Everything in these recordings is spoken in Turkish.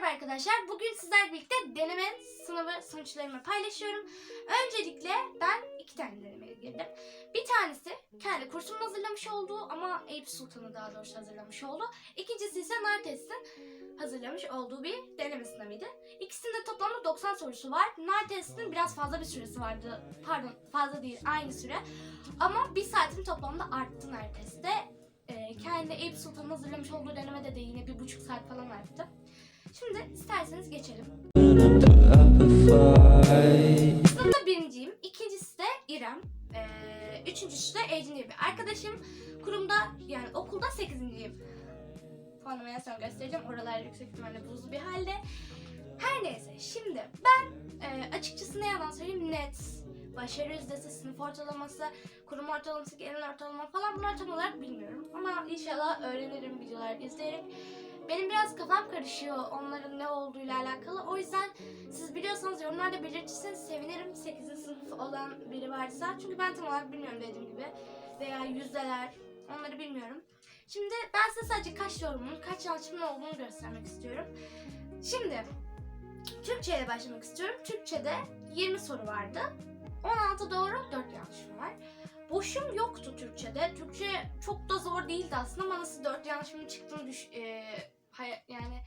Merhaba arkadaşlar. Bugün sizlerle birlikte deneme sınavı sonuçlarımı paylaşıyorum. Öncelikle ben iki tane denemeye girdim. Bir tanesi kendi kursumun hazırlamış olduğu ama Eyüp Sultan'ı daha doğrusu hazırlamış olduğu. İkincisi ise Nartes'in hazırlamış olduğu bir deneme sınavıydı. İkisinde toplamda 90 sorusu var. Nartes'in biraz fazla bir süresi vardı. Pardon fazla değil aynı süre. Ama bir saatin toplamda arttı Nartes'te. Ee, kendi Eyüp Sultan'ın hazırlamış olduğu denemede de yine bir buçuk saat falan arttı. Şimdi isterseniz geçelim. Sınıfta birinciyim. İkincisi de İrem. Ee, üçüncüsü de Ecin bir arkadaşım. Kurumda yani okulda sekizinciyim. Puanımı en son göstereceğim. Oralar yüksek ihtimalle buzlu bir halde. Her neyse şimdi ben e, açıkçası ne yalan söyleyeyim net başarı yüzdesi, sınıf ortalaması, kurum ortalaması, genel ortalama falan bunları tam olarak bilmiyorum. Ama inşallah öğrenirim videolar izleyerek. Benim biraz kafam karışıyor onların ne olduğuyla alakalı. O yüzden siz biliyorsanız yorumlarda belirtirseniz sevinirim. 8. sınıf olan biri varsa. Çünkü ben tam olarak bilmiyorum dediğim gibi. Veya yüzdeler onları bilmiyorum. Şimdi ben size sadece kaç yorumun, kaç yanlışımın olduğunu göstermek istiyorum. Şimdi Türkçe ile başlamak istiyorum. Türkçe'de 20 soru vardı. 16 doğru, 4 yanlışım var. Boşum yoktu Türkçe'de. Türkçe çok da zor değildi aslında ama nasıl 4 yanlışımın çıktığını düş... E, yani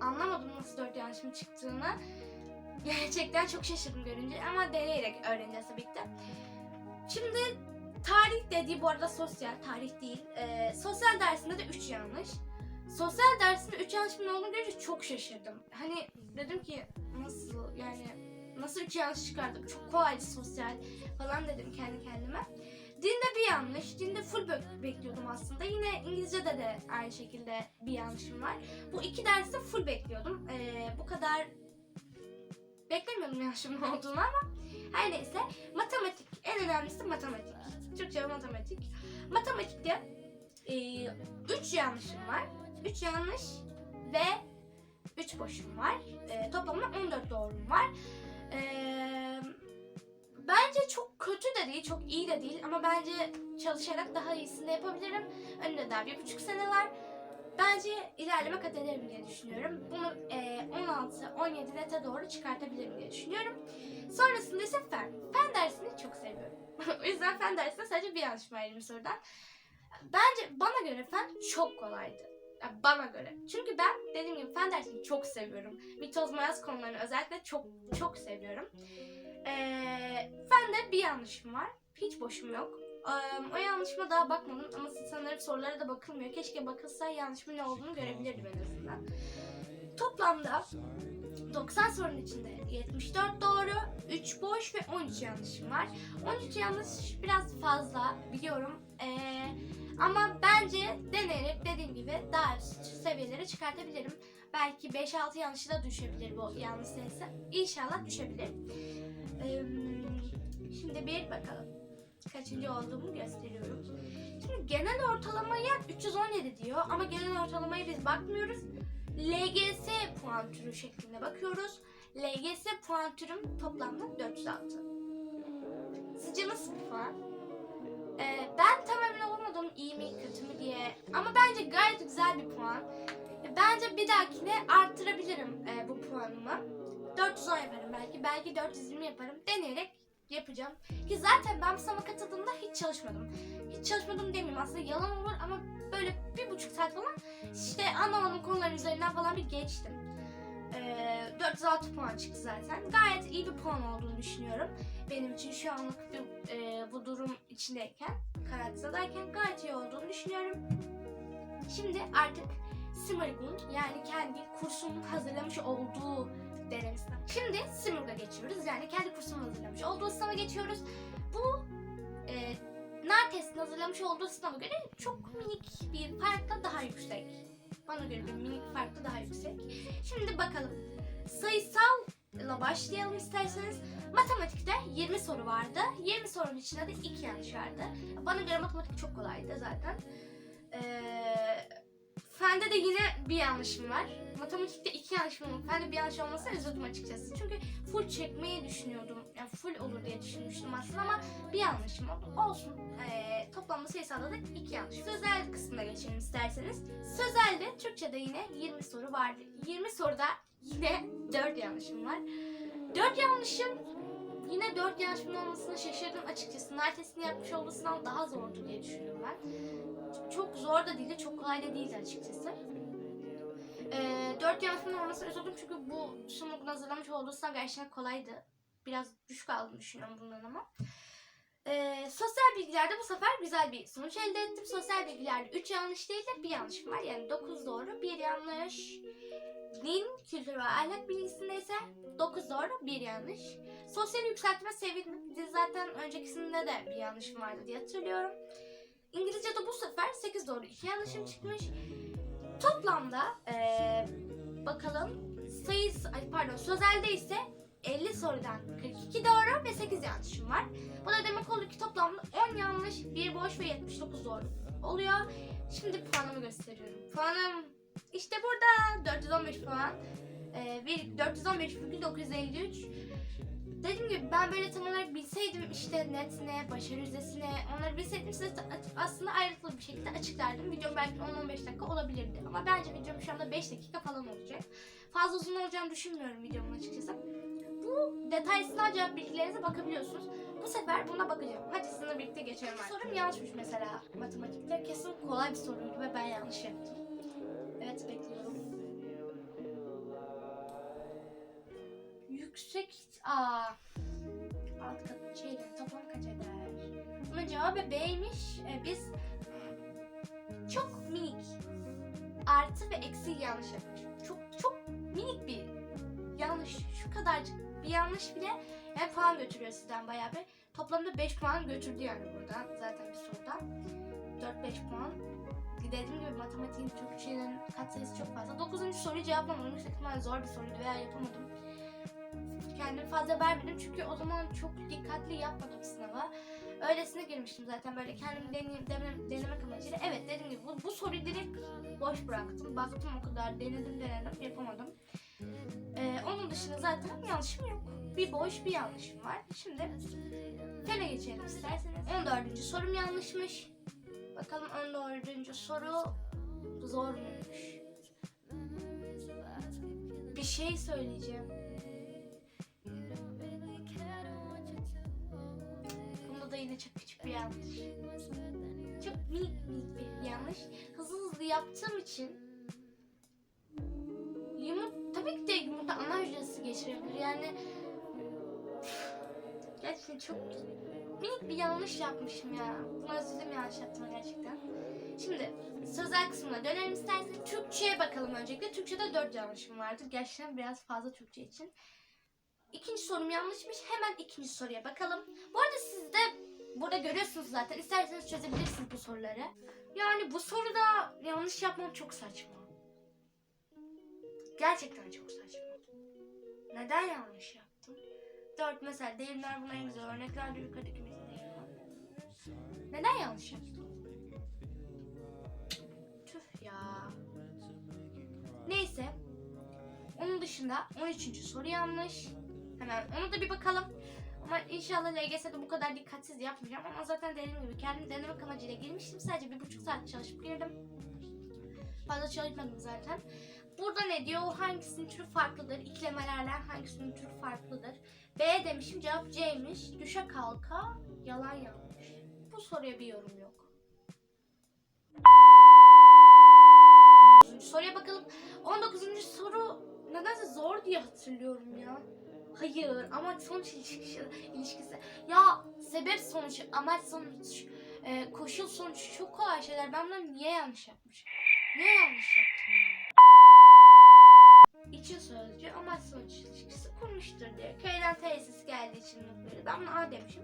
anlamadım nasıl 4 yanlışımın çıktığını. Gerçekten çok şaşırdım görünce ama deneyerek öğreneceğiz tabii ki. Şimdi tarih dediği bu arada sosyal, tarih değil. E, sosyal dersinde de 3 yanlış. Sosyal dersinde 3 yanlışımın olduğunu görünce çok şaşırdım. Hani dedim ki nasıl yani nasıl 3 yanlış çıkardım çok kolaydı sosyal falan dedim kendi kendime. Dinde bir yanlış. Dinde full bek- bekliyordum aslında. Yine İngilizce'de de aynı şekilde bir yanlışım var. Bu iki derste full bekliyordum. Ee, bu kadar beklemiyordum yanlışımın olduğunu ama her neyse. Matematik. En önemlisi matematik. Türkçe ve matematik. Matematikte 3 yanlışım var. 3 yanlış ve 3 boşum var. Ee, toplamda 14 doğrum var. Ee, bence çok kötü de değil, çok iyi de değil ama bence çalışarak daha iyisini yapabilirim. Önümde daha bir buçuk sene var. Bence ilerleme kat ederim diye düşünüyorum. Bunu e, 16-17 nete doğru çıkartabilirim diye düşünüyorum. Sonrasında ise fen. Fen dersini çok seviyorum. o yüzden fen dersinde sadece bir yanlış var 20 sorudan. Bence bana göre fen çok kolaydı. Bana göre. Çünkü ben dediğim gibi fen dersini çok seviyorum. Mitoz mayaz konularını özellikle çok çok seviyorum. Ee, fende bir yanlışım var. Hiç boşum yok. Ee, o yanlışıma daha bakmadım ama sanırım sorulara da bakılmıyor. Keşke bakılsa yanlışımın ne olduğunu görebilirdim en azından. Toplamda 90 sorunun içinde 74 doğru, 3 boş ve 13 yanlışım var. 13 yanlış biraz fazla biliyorum. Ee, ama bence deneyerek dediğim gibi daha üst seviyelere çıkartabilirim. Belki 5-6 yanlışı da düşebilir bu yanlış sayısı. İnşallah düşebilir. Şimdi bir bakalım. Kaçıncı olduğumu gösteriyorum. Şimdi genel ortalamaya 317 diyor ama genel ortalamaya biz bakmıyoruz. LGS puan türü şeklinde bakıyoruz. LGS puan türüm toplamda 406. Sizce nasıl bir puan? Ee, ben tam emin olamadım iyi mi kötü mü diye. Ama bence gayet güzel bir puan. Bence bir dahakine arttırabilirim e, bu puanımı. 410 yaparım belki. Belki 420 yaparım. Deneyerek yapacağım. Ki zaten ben bu sınava katıldığımda hiç çalışmadım. Hiç çalışmadım demeyeyim aslında yalan olur ama böyle bir buçuk saat falan işte anlamadığım konuların üzerinden falan bir geçtim. Ee, 406 puan çıktı zaten. Gayet iyi bir puan olduğunu düşünüyorum. Benim için şu anlık bu, e, bu durum içindeyken, Karatsa'dayken gayet iyi olduğunu düşünüyorum. Şimdi artık Simurg'un yani kendi kursumun hazırlamış olduğu deneme sınavı. Şimdi Simurg'a geçiyoruz. Yani kendi kursumun hazırlamış olduğu sınava geçiyoruz. Bu e, Nartes'in hazırlamış olduğu sınava göre çok minik bir farkla daha yüksek. Bana göre bir minik farkla daha yüksek. Şimdi bakalım. Sayısalla başlayalım isterseniz. Matematikte 20 soru vardı. 20 sorunun içinde de 2 yanlış vardı. Bana göre matematik çok kolaydı zaten. Ee, fende de yine bir yanlışım var. Matematikte iki yanlışım var. Fende bir yanlış olmasa üzüldüm açıkçası. Çünkü full çekmeyi düşünüyordum. Yani full olur diye düşünmüştüm aslında ama bir yanlışım oldu. Olsun. Ee, toplamda sayısalda da iki yanlış. Sözel kısmına geçelim isterseniz. Sözelde Türkçe'de yine 20 soru vardı. 20 soruda yine 4 yanlışım var. 4 yanlışım yine 4 yanlışımın olmasına şaşırdım açıkçası. Neredesini yapmış olduğu sınav daha zordu diye düşündüm ben. Çok zor da değildi, çok kolay da değildi açıkçası. Ee, 4 yanlışımın olmasına üzüldüm çünkü bu sınavın hazırlamış olduğu gerçekten kolaydı. Biraz düşük aldım düşünüyorum bundan ama. Ee, sosyal bilgilerde bu sefer güzel bir sonuç elde ettim. Sosyal bilgilerde 3 yanlış değil de bir yanlışım var. Yani 9 doğru, 1 yanlış. Din, kültür ve ahlak bilgisinde ise 9 doğru, 1 yanlış. Sosyal yükseltme. Biz zaten öncekisinde de bir yanlışım vardı diye hatırlıyorum. İngilizce'de bu sefer 8 doğru, 2 yanlışım çıkmış. Toplamda ee, bakalım sayısı, ay pardon sözelde ise 50 sorudan 42 doğru ve 8 yanlışım var. Bu da demek oluyor ki toplamda 10 yanlış, 1 boş ve 79 doğru oluyor. Şimdi puanımı gösteriyorum. Puanım işte burada 415 puan. Ee, bir 415,953. Dediğim gibi ben böyle tam olarak bilseydim işte net ne, başarı yüzdesi ne onları bilseydim size aslında ayrıntılı bir şekilde açıklardım. Videom belki 10-15 dakika olabilirdi ama bence videom şu anda 5 dakika falan olacak. Fazla uzun olacağını düşünmüyorum videomun açıkçası. Bu detay sınav cevap bilgilerinize bakabiliyorsunuz. Bu sefer buna bakacağım. Hadi sizinle birlikte geçelim artık. Sorum yanlışmış mesela matematikte. Kesin kolay bir soruydu ve ben yanlış yaptım. Evet bekliyorum. Yüksek... Aa. Alt kat şeyde toplam kaç eder? Bunun cevabı B'ymiş. Ee, biz çok minik artı ve eksi yanlış yapmışız. Çok çok minik bir yanlış. Şu kadarcık bir yanlış bile yani puan götürüyor sizden bayağı bir. Toplamda 5 puan götürdü yani buradan zaten bir sorudan. 4-5 puan. Dediğim gibi matematiğin Türkçenin katsayısı çok fazla. 9. soruyu cevaplamadım. Yüksek ihtimalle zor bir soruydu veya yapamadım. Kendimi fazla vermedim çünkü o zaman çok dikkatli yapmadım sınava. Öylesine girmiştim zaten böyle kendim deneyim, denem, denemek amacıyla. Evet dediğim gibi bu, bu soruyu direkt boş bıraktım. Baktım o kadar denedim denedim yapamadım. Ee, onun dışında zaten yanlışım yok. Bir boş bir yanlışım var. Şimdi fene geçelim isterseniz. 14. sorum yanlışmış. Bakalım 14. soru zor muymuş? Bir şey söyleyeceğim. Bunda da yine çok küçük bir yanlış. Çok minik minik bir yanlış. Hızlı hızlı yaptığım için yumurta tabii ki de yumurta ana hücresi geçirebilir. Yani gerçekten çok minik bir yanlış yapmışım ya. Buna üzüldüm yanlış yaptım gerçekten. Şimdi sözel kısmına dönelim isterseniz. Türkçe'ye bakalım öncelikle. Türkçe'de 4 yanlışım vardır. Gerçekten biraz fazla Türkçe için. İkinci sorum yanlışmış. Hemen ikinci soruya bakalım. Bu arada siz de burada görüyorsunuz zaten. İsterseniz çözebilirsiniz bu soruları. Yani bu soruda yanlış yapmam çok saçma. Gerçekten çok saçma. Neden yanlış yaptım? 4 mesela deyimler buna en güzel örnekler de yukarıdaki bizim deyimler. Neden yanlış yaptım? Tüh ya. Neyse. Onun dışında 13. soru yanlış. Hemen onu da bir bakalım. Ama inşallah LGS'de bu kadar dikkatsiz yapmayacağım. Ama zaten dediğim gibi kendim denemek amacıyla girmiştim. Sadece bir buçuk saat çalışıp girdim. Fazla çalışmadım zaten. Burada ne diyor? Hangisinin türü farklıdır? İklemelerle hangisinin türü farklıdır? B demişim cevap C'ymiş. Düşe kalka yalan yanlış. Bu soruya bir yorum yok. Soruya bakalım. 19. soru nedense zor diye hatırlıyorum ya. Hayır amaç sonuç ilişkisi. ilişkisi. Ya sebep sonuç, amaç sonuç, e, koşul sonuç çok kolay şeyler. Ben bunları niye yanlış yapmışım? Niye yanlış yaptım ya? İçin sözcüğü amaç sonuç ilişkisi kurmuştur diye. Köyden tesis geldiği için böyle. Ben buna A demişim.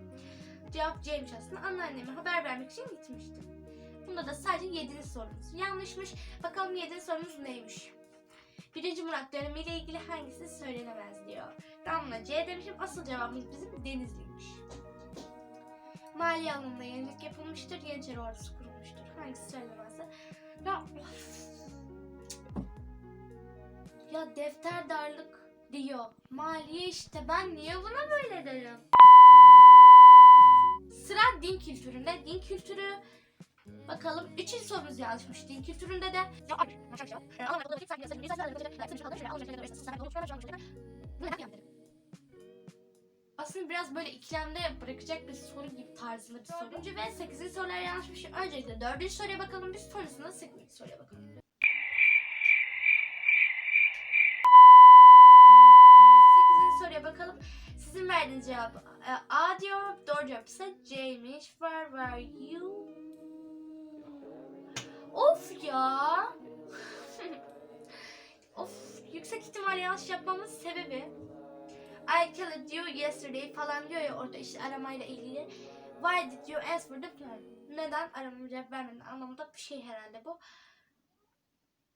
Cevap C'ymiş aslında. Anneanneme haber vermek için gitmiştim. Bunda da sadece 7. sorumuz yanlışmış. Bakalım 7. sorumuz neymiş? Birinci Murat dönemiyle ilgili hangisi söylenemez diyor. Damla C demişim. Asıl cevabımız bizim Denizli'ymiş. Mali alanında yenilik yapılmıştır. Yeniçeri ordusu kurulmuştur. Hangisi söylenemezse. Ya. Ya defter darlık diyor. Maliye işte ben niye buna böyle derim? Sıra din kültüründe. Din kültürü Bakalım. Üçüncü sorumuz yanlışmış. Din kültüründe de. Ee? Aslında biraz böyle ikilemde bırakacak bir soru gibi tarzında bir soru. Dördüncü ve sekizinci sorular yanlışmış. Öncelikle dördüncü soruya bakalım. Biz sonrasında sekizinci soruya bakalım. Soruya bakalım. Sizin verdiğiniz cevap e, A diyor. Doğru cevap ise C'ymiş. Where were you? Of ya. of yüksek ihtimal yanlış yapmamın sebebi I killed you yesterday falan diyor ya orada işte aramayla ilgili. Why did you answer the phone? Neden aramama cevap vermedin anlamında bir şey herhalde bu.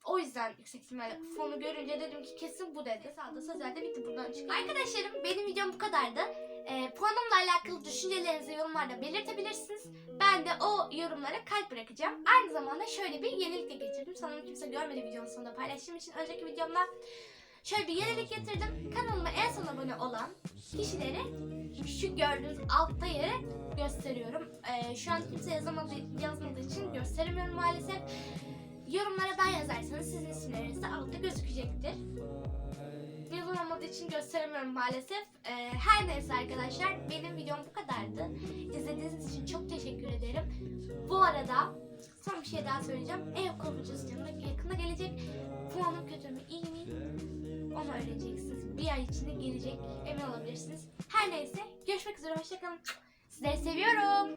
O yüzden yüksek ihtimalle fonu görünce dedim ki kesin bu dedi. Sağda sözelde bitti buradan çıktı. Arkadaşlarım benim videom bu kadardı. Ee, puanımla alakalı düşüncelerinizi yorumlarda belirtebilirsiniz. Ben de o yorumlara kalp bırakacağım. Aynı zamanda şöyle bir yenilik de getirdim. Sanırım kimse görmedi videonun sonunda paylaştığım için önceki videomda şöyle bir yenilik getirdim. Kanalıma en son abone olan kişileri şu gördüğünüz altta yere gösteriyorum. Ee, şu an kimse yazamadığı, yazmadığı için gösteremiyorum maalesef. Yorumlara ben yazarsanız sizin isimleriniz de altta gözükecektir. Yazılamadığı için gösteremiyorum maalesef. Ee, her neyse arkadaşlar benim videom bu kadardı. İzlediğiniz için çok teşekkür ederim. Bu arada son bir şey daha söyleyeceğim. Ev korkucusu yanına yakında gelecek. Puanım kötü mü iyi mi? Onu öğreneceksiniz. Bir ay içinde gelecek. Emin olabilirsiniz. Her neyse görüşmek üzere. Hoşçakalın. Sizleri seviyorum.